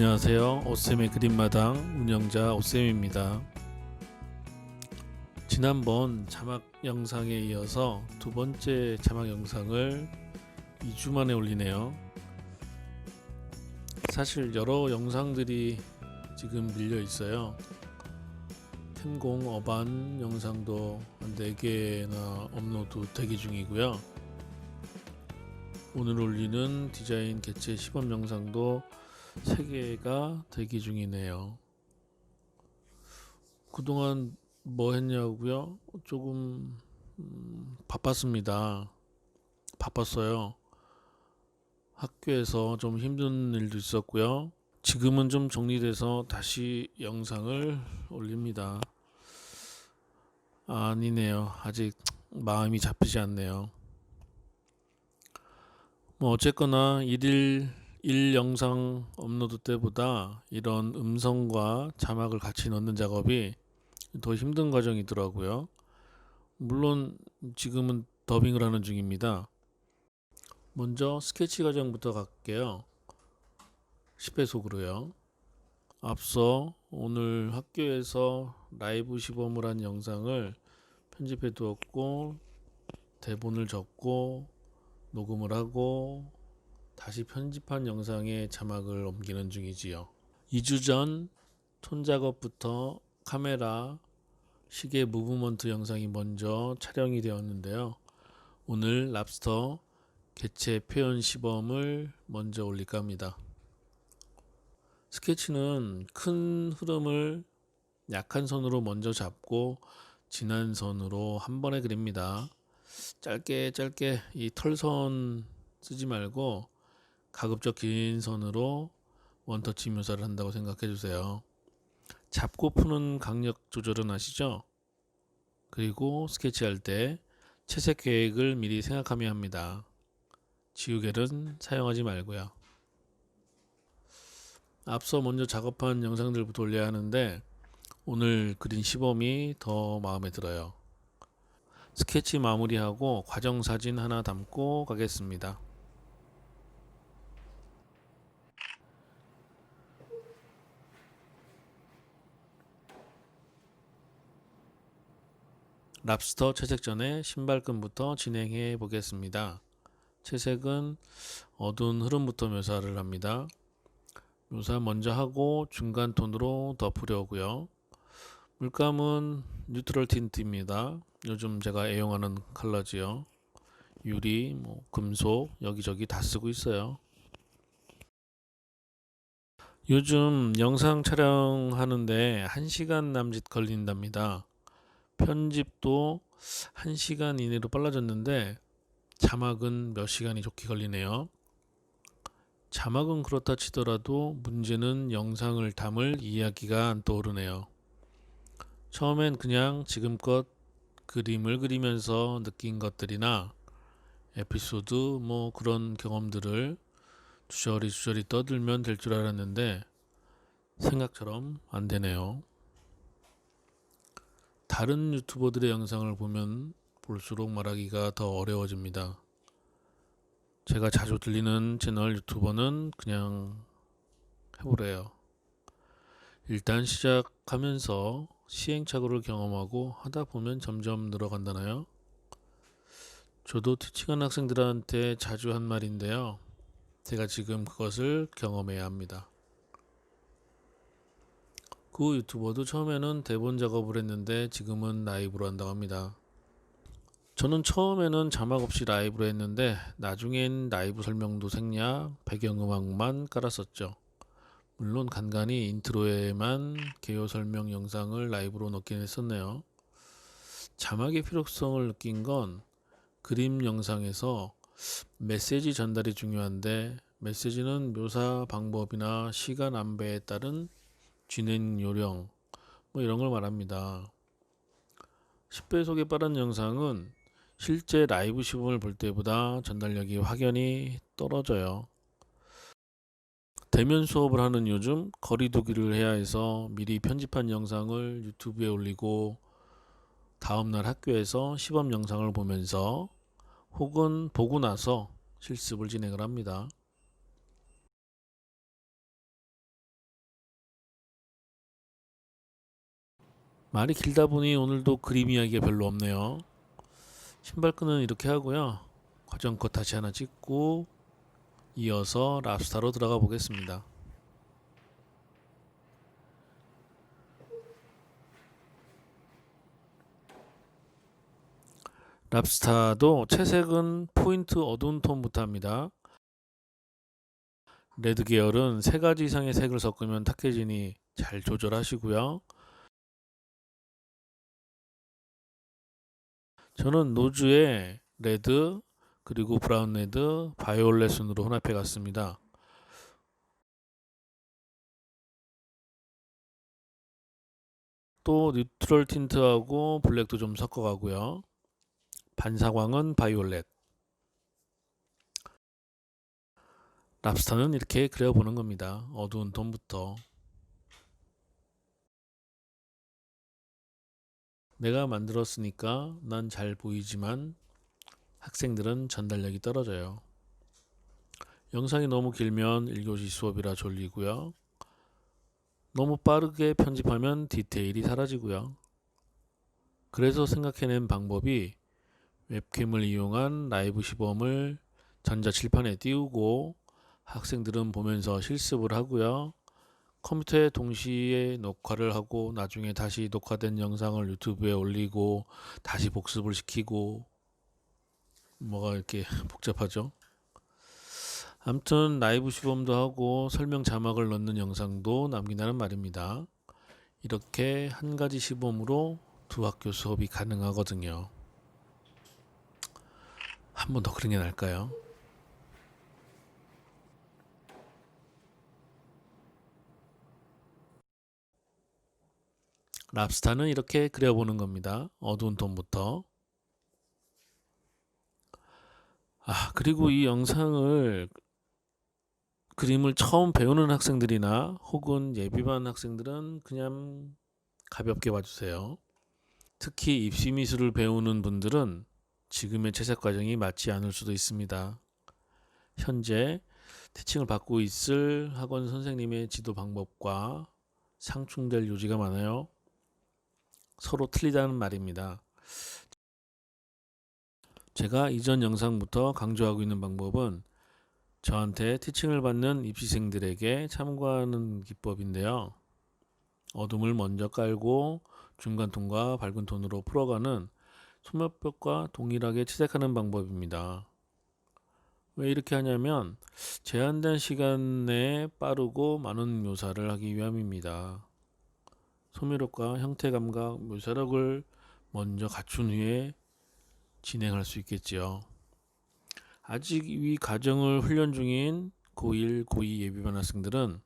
안녕하세요. 오쌤의 그림마당 운영자 오쌤입니다. 지난번 자막 영상에 이어서 두 번째 자막 영상을 2주 만에 올리네요. 사실 여러 영상들이 지금 밀려 있어요. 텐공 어반 영상도 한 4개나 업로드 대기 중이고요. 오늘 올리는 디자인 개체 시범 영상도 3개가 대기 중이네요. 그동안 뭐 했냐고요? 조금 음, 바빴습니다. 바빴어요. 학교에서 좀 힘든 일도 있었고요. 지금은 좀 정리돼서 다시 영상을 올립니다. 아니네요. 아직 마음이 잡히지 않네요. 뭐 어쨌거나 일일 일 영상 업로드 때보다 이런 음성과 자막을 같이 넣는 작업이 더 힘든 과정이더라고요. 물론 지금은 더빙을 하는 중입니다. 먼저 스케치 과정부터 갈게요. 10배속으로요. 앞서 오늘 학교에서 라이브 시범을 한 영상을 편집해 두었고 대본을 적고 녹음을 하고 다시 편집한 영상에 자막을 옮기는 중이지요. 2주 전톤 작업부터 카메라, 시계 무브먼트 영상이 먼저 촬영이 되었는데요. 오늘 랍스터 개체 표현 시범을 먼저 올릴까 합니다. 스케치는 큰 흐름을 약한 선으로 먼저 잡고 진한 선으로 한 번에 그립니다. 짧게 짧게 이 털선 쓰지 말고 가급적 긴 선으로 원터치 묘사를 한다고 생각해 주세요. 잡고 푸는 강력 조절은 아시죠? 그리고 스케치할 때 채색 계획을 미리 생각하며 합니다. 지우개는 사용하지 말고요. 앞서 먼저 작업한 영상들부터 올려야 하는데 오늘 그린 시범이 더 마음에 들어요. 스케치 마무리하고 과정 사진 하나 담고 가겠습니다. 랍스터 채색 전에 신발끈부터 진행해 보겠습니다. 채색은 어두운 흐름부터 묘사를 합니다. 묘사 먼저 하고 중간 톤으로 덮으려고요. 물감은 뉴트럴 틴트입니다. 요즘 제가 애용하는 컬러지요. 유리, 뭐 금속 여기저기 다 쓰고 있어요. 요즘 영상 촬영하는데 1시간 남짓 걸린답니다. 편집도 1시간 이내로 빨라졌는데 자막은 몇 시간이 좋게 걸리네요. 자막은 그렇다 치더라도 문제는 영상을 담을 이야기가 안 떠오르네요. 처음엔 그냥 지금껏 그림을 그리면서 느낀 것들이나 에피소드 뭐 그런 경험들을 주저리 주저리 떠들면 될 줄 알았는데 생각처럼 안 되네요. 다른 유튜버들의 영상을 보면 볼수록 말하기가 더 어려워집니다. 제가 자주 들리는 채널 유튜버는 그냥 해보래요. 일단 시작하면서 시행착오를 경험하고 하다 보면 점점 늘어간다나요? 저도 티칭한 학생들한테 자주 한 말인데요. 제가 지금 그것을 경험해야 합니다. 그 유튜버도 처음에는 대본 작업을 했는데 지금은 라이브로 한다고 합니다. 저는 처음에는 자막 없이 라이브로 했는데 나중엔 라이브 설명도 생략, 배경음악만 깔았었죠. 물론 간간히 인트로에만 개요 설명 영상을 라이브로 넣긴 했었네요. 자막의 필요성을 느낀 건 그림 영상에서 메시지 전달이 중요한데 메시지는 묘사 방법이나 시간 안배에 따른 진행 요령 뭐 이런 걸 말합니다. 10배속의 빠른 영상은 실제 라이브 시범을 볼 때보다 전달력이 확연히 떨어져요. 대면 수업을 하는 요즘 거리두기를 해야 해서 미리 편집한 영상을 유튜브에 올리고 다음날 학교에서 시범 영상을 보면서 혹은 보고 나서 실습을 진행을 합니다. 말이 길다 보니 오늘도 그림 이야기가 별로 없네요. 신발끈은 이렇게 하고요. 과정 컷 다시 하나 찍고 이어서 랍스타로 들어가 보겠습니다. 랍스타도 채색은 포인트 어두운 톤부터 합니다. 레드 계열은 세 가지 이상의 색을 섞으면 탁해지니 잘 조절하시고요. 저는 노즈에 레드 그리고 브라운 레드 바이올렛 순으로 혼합해 갔습니다. 또 뉴트럴 틴트하고 블랙도 좀 섞어 가고요. 반사광은 바이올렛. 랍스타는 이렇게 그려보는 겁니다. 어두운 톤부터. 내가 만들었으니까 난 잘 보이지만 학생들은 전달력이 떨어져요. 영상이 너무 길면 1교시 수업이라 졸리고요. 너무 빠르게 편집하면 디테일이 사라지고요. 그래서 생각해낸 방법이 웹캠을 이용한 라이브 시범을 전자칠판에 띄우고 학생들은 보면서 실습을 하고요. 컴퓨터에 동시에 녹화를 하고 나중에 다시 녹화된 영상을 유튜브에 올리고 다시 복습을 시키고 뭐가 이렇게 복잡하죠. 아무튼 라이브 시범도 하고 설명 자막을 넣는 영상도 남긴다는 말입니다. 이렇게 한 가지 시범으로 두 학교 수업이 가능하거든요. 한 번 더 그런 게 나을까요? 랍스타는 이렇게 그려보는 겁니다. 어두운 톤부터. 아, 그리고 이 영상을 그림을 처음 배우는 학생들이나 혹은 예비반 학생들은 그냥 가볍게 봐주세요. 특히 입시 미술을 배우는 분들은 지금의 채색 과정이 맞지 않을 수도 있습니다. 현재 티칭을 받고 있을 학원 선생님의 지도 방법과 상충될 요지가 많아요. 서로 틀리다는 말입니다. 제가 이전 영상부터 강조하고 있는 방법은 저한테 티칭을 받는 입시생들에게 참고하는 기법인데요. 어둠을 먼저 깔고 중간 톤과 밝은 톤으로 풀어가는 소매벽과 동일하게 채색하는 방법입니다. 왜 이렇게 하냐면 제한된 시간 내에 빠르고 많은 묘사를 하기 위함입니다. 소매력과 형태 감각, 묘사력을 먼저 갖춘 후에 진행할 수 있겠지요. 아직 이 과정을 훈련 중인 고1, 고2 예비반 학생들은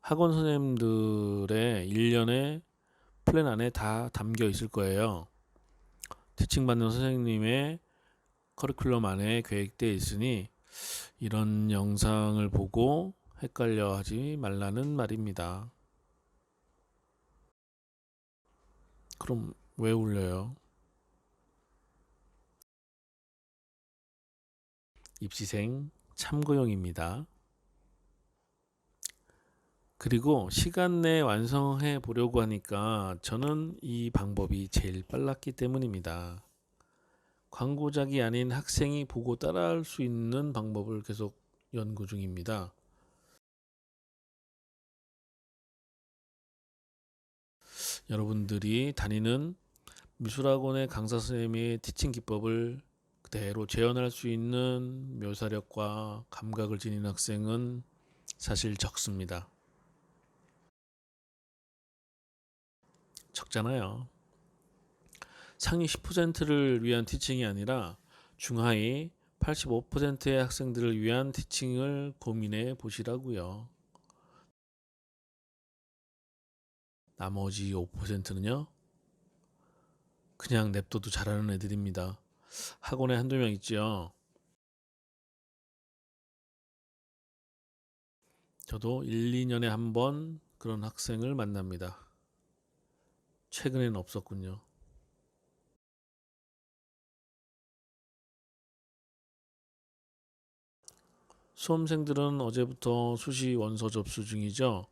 학원 선생님들의 1년의 플랜 안에 다 담겨 있을 거예요. 티칭 받는 선생님의 커리큘럼 안에 계획되어 있으니 이런 영상을 보고 헷갈려 하지 말라는 말입니다. 그럼 왜 울려요? 입시생 참고용입니다. 그리고 시간 내에 완성해 보려고 하니까 저는 이 방법이 제일 빨랐기 때문입니다. 광고작이 아닌 학생이 보고 따라할 수 있는 방법을 계속 연구 중입니다. 여러분들이 다니는 미술학원의 강사 선생님의 티칭 기법을 그대로 재현할 수 있는 묘사력과 감각을 지닌 학생은 사실 적습니다. 적잖아요. 상위 10%를 위한 티칭이 아니라 중하위 85%의 학생들을 위한 티칭을 고민해 보시라고요. 나머지 5%는요. 그냥 냅둬도 잘하는 애들입니다. 학원에 한두 명 있죠. 저도 1, 2년에 한 번 그런 학생을 만납니다. 최근엔 없었군요. 수험생들은 어제부터 수시 원서 접수 중이죠.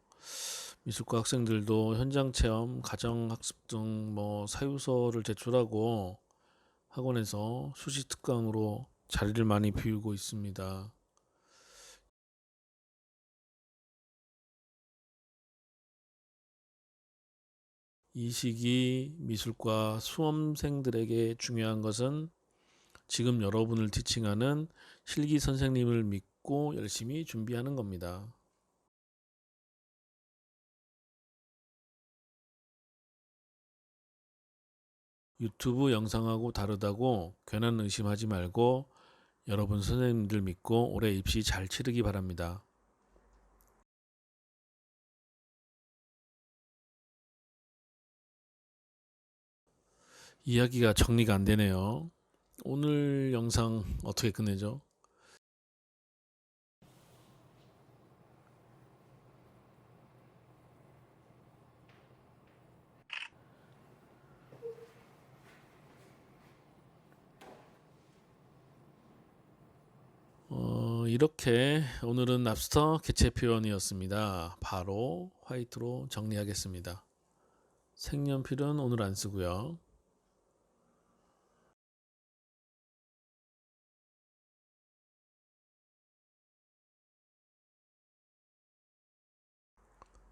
미술과 학생들도 현장 체험, 가정 학습 등 뭐 사유서를 제출하고 학원에서 수시 특강으로 자리를 많이 비우고 있습니다. 이 시기 미술과 수험생들에게 중요한 것은 지금 여러분을 티칭하는 실기 선생님을 믿고 열심히 준비하는 겁니다. 유튜브 영상하고 다르다고 괜한 의심하지 말고 여러분 선생님들 믿고 올해 입시 잘 치르기 바랍니다. 이야기가 정리가 안 되네요. 오늘 영상 어떻게 끝내죠? 이렇게 오늘은 랍스터 개체 표현이었습니다. 바로 화이트로 정리하겠습니다. 색연필은 오늘 안 쓰고요.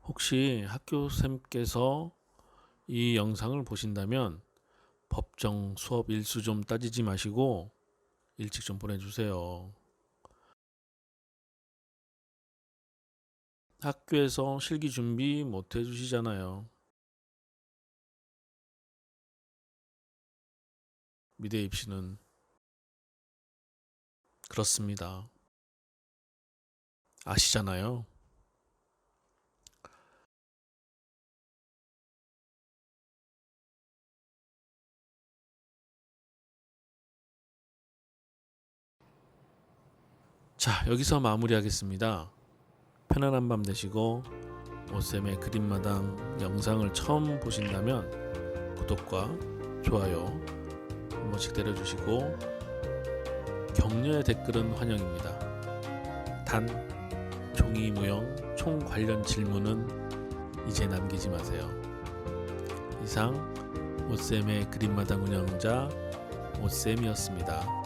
혹시 학교쌤께서 이 영상을 보신다면 법정 수업 일수 좀 따지지 마시고 일찍 좀 보내주세요. 학교에서 실기 준비 못 해주시잖아요. 미대 입시는 그렇습니다. 아시잖아요. 자, 여기서 마무리하겠습니다. 편안한 밤 되시고 오쌤의 그림마당 영상을 처음 보신다면 구독과 좋아요 한 번씩 때려주시고 격려의 댓글은 환영입니다. 단 종이 무용 총 관련 질문은 이제 남기지 마세요. 이상 오쌤의 그림마당 운영자 오쌤이었습니다.